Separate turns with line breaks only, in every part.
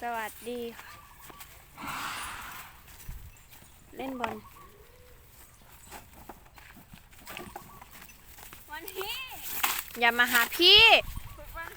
สวัสดีค่ะเล่นบอล
วันนี้
อย่ามาหาพี่
ฝึกวัน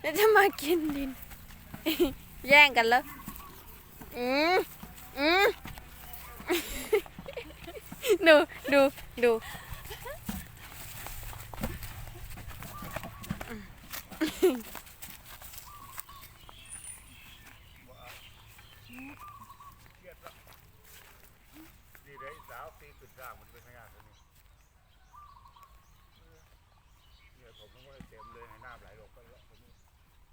แล้วจะมากินดิน แย่งกันแล้วอืมอืมดูดูดู
นี่เลยสาวตี ขึ้นร่างมันเป็นพยานตัวนี้เนี่ยผมก็เต็มเลยให้น้ำไหลลงก็ลงตรงนี้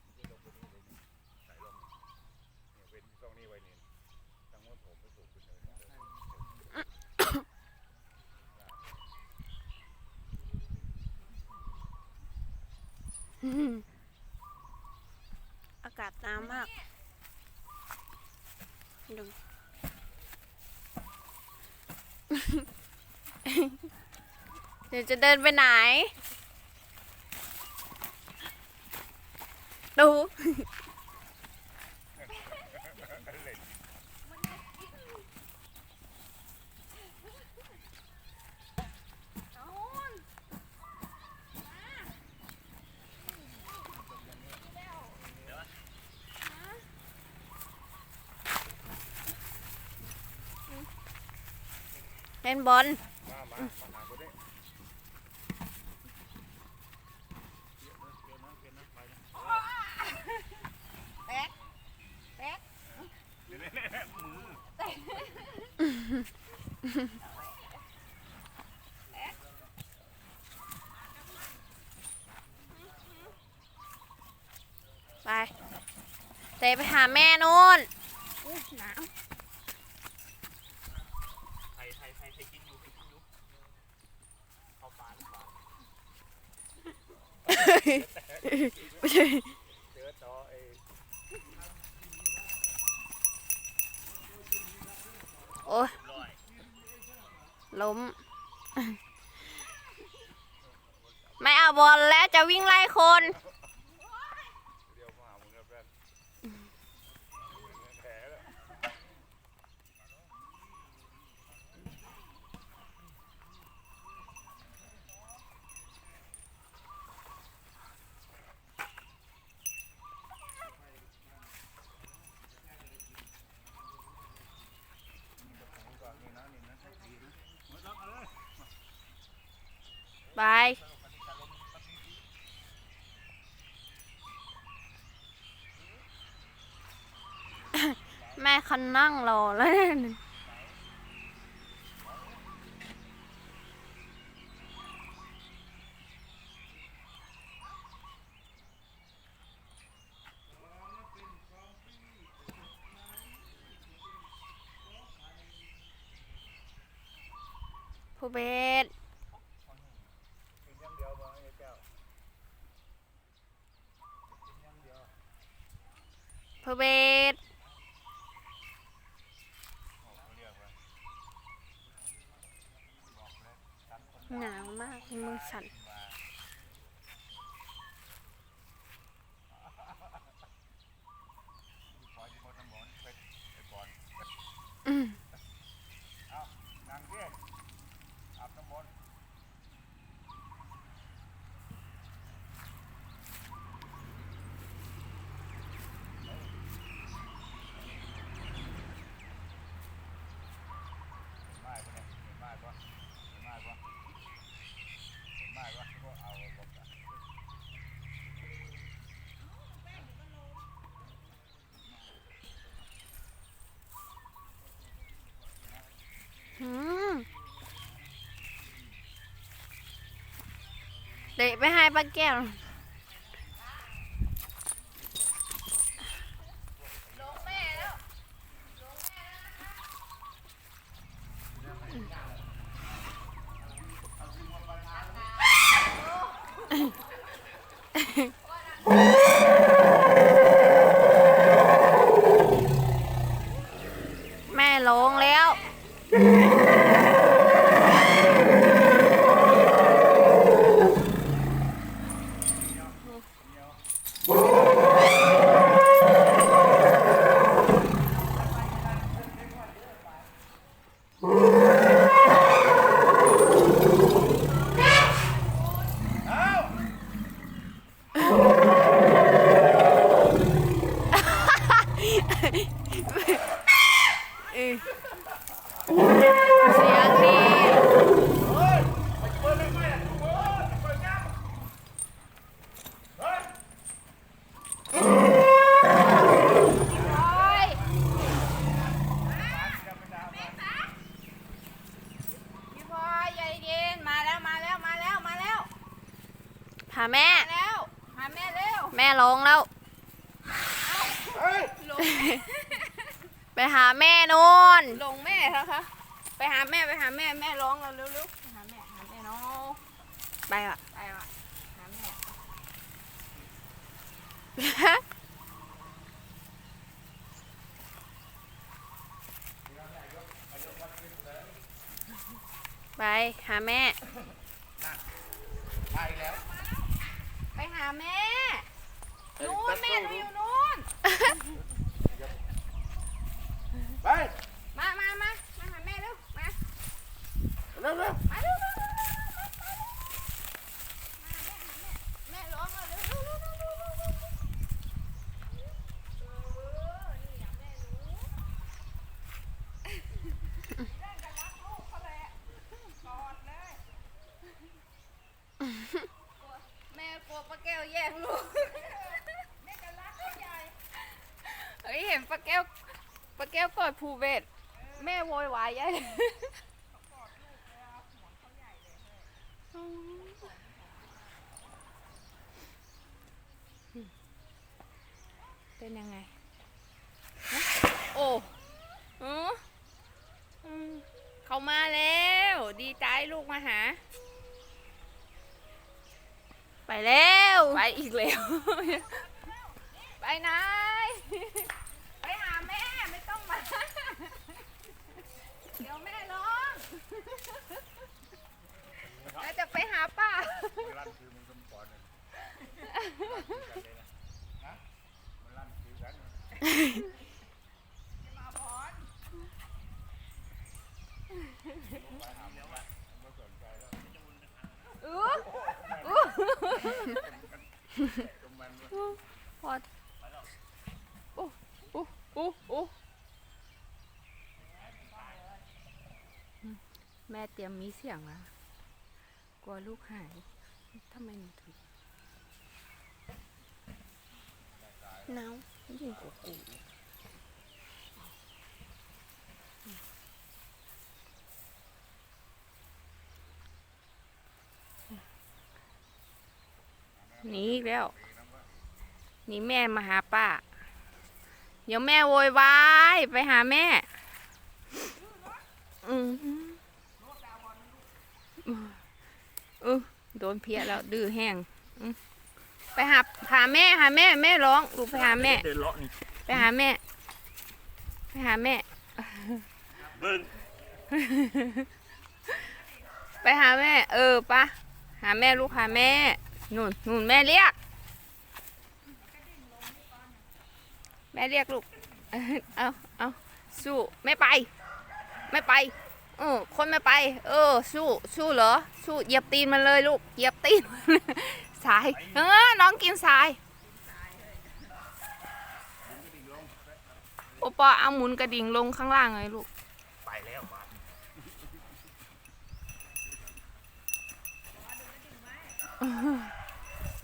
มันจะลงตรงนี้เลยไหลลงเนี่ยเป็นตรงนี้ไว้นี่ทั้งหมดผมไปสูบขึ้นเลย
อากาศนาวมากดู เดี๋ยวจะเดินไปไหน ดู
เอา
เล่นบอล
ไปเตะ
ไปหาแม่นู่น
หนาว
ใครใครใครใครกินอยู่ใครกินอยู่เข้าปลาหรือเปล่า
ไม่ใช่
เจอต่อไอ้
โอ้ยล้ม ไม่เอาบอลแล้วจะวิ่งไล่คน
เดียวมาหามึงแล้วเพื่อนแผลแล้ว
บายแม่เขานั่งรอแล้วเนี่ยผู้เบส
กินอย่างเดียวมาไอ้แก้วกินอย่างเดียว
ผู้เบส
โอ้เวท
หนาวมากมือสั่น
ขออยู่บนถนนเป็นไอ้บอล
อืม
เอ้านั่งดิอาบน้ำมนต์ไม่ปะเนี่ยไม่ปะไม่ปะไม่ปะก็เอาลงกัน
อืม เด็กไปให้ป้าแก้ว
ลงแม่แล้ว
แม่ลงแล้ว
ร้องแล้ว
ลง
ไป หาแม่นู่น
ลงแม่แล้วคะ ไปหาแม่ไปหาแม่แม่ร้องแล้วเร็วๆไปหาแม่หาแม่เนาะ
ไปอะ
ไปว่ะหาแม่
ไปหาแม่
ไปแล้ว
ไปหาแม่ นู้นแม่หนูอยู่นู้น
ไป
มามามามาหาแม่เร็วมา
เร็วเร็ว
มาเร็วเร็วเร็วเร็วเร็วมาหาแม่หาแม่แม่ร้องแล้วเร็วเร็วเร็วเร็วเร็วเร็วเร็วเออนี่อะแม่หนูแม่ก็รักลูกเขาแหละกอดเลย แม่กลัวป้าแก้วแย่งลูก แม่จะรักเขาใหญ่
เฮ้ยเห็นป้าแก้ว ป้าแก้วกอดภูเบศแม่โวยวายใหญ่เลยเป็นยังไงฮะโอ้อืออืมเขามาแล้ว ดีใจลูกมาหา ไปแล้ว ไปอีกแล้ว
ไปไหน ไปหาแม่ไม่ต้องมา เดี๋ยวแม่ร้องแล้วจะไปหาป้า
มันลั่นคือมึงสมก่อนเลยนะมันลั่นคือกัน
มาบอล
ไม่สนใจแล้ว
อื้อ
ตรงมัน
พออู้อู้อู้อู้ แม่เตรียมมีเสียงแล้วกลัวลูกหายทำไมหนูถึงหนาวยิ่งกว่ากูหนีอีกแล้วหนีแม่มาหาป้า เดี๋ยวแม่โวยวายไปหาแม่ อืมเออ โดนเพี้ยแล้วดื้อแห้งอืมไปหาหาแม่หาแม่แม่ร้องลูกไปหาแม่
เดินเลาะนี่
ไปหาแม่ ไปหาแม่
เบิ้ง
ไปหาแม่ เออปะหาแม่ลูกหาแม่นู่นนู่นแม่เรียก แม่เรียกลูก เอาเอาสู้ไม่ไป ไม่ไป เออคนไม่ไป เออ สู้ สู้เหรอ สู้ เหยียบตีนมันเลยลูก เหยียบตีน สาย เออ น้องกินสาย โอปอเอาหมุนกระดิ่งลงข้างล่างเลยลูก
ไปแล้วบ้าน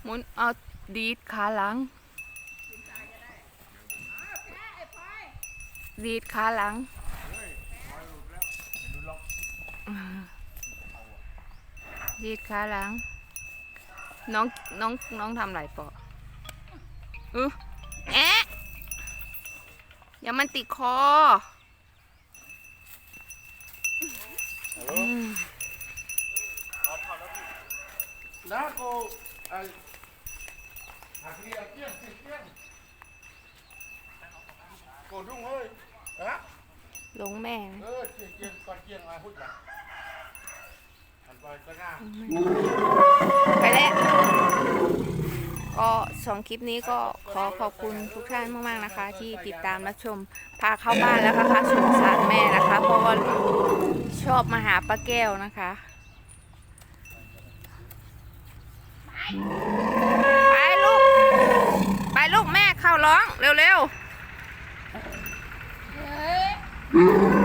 หมุนเอาดีดขาหลัง ดีดขาหลัง ดีดขาหลัง น้องน้องน้องทำไรปออือแอะอย่ามันติดคออืม
พร้อมเข้าแล้วพี่
นะกูไอ้หักเรียเกี้ยงเกี้ยงโกดุ้งเฮ้ยฮะ
ลงแม่
เออเกี้ยงเกี้ยงก่อนเกี้ยงมาพูดกันหัน
ไปแล้วก็สองคลิปนี้ก็ขอขอบคุณทุกท่านมากๆนะคะ ที่ติดตามรับชมพาเข้าบ้านแล้วนะคะสงสารแม่นะคะ เพราะว่าชอบมาหาป้าแก้วนะคะไปลูก ไปลูกแม่เข้าร้องเร็วๆ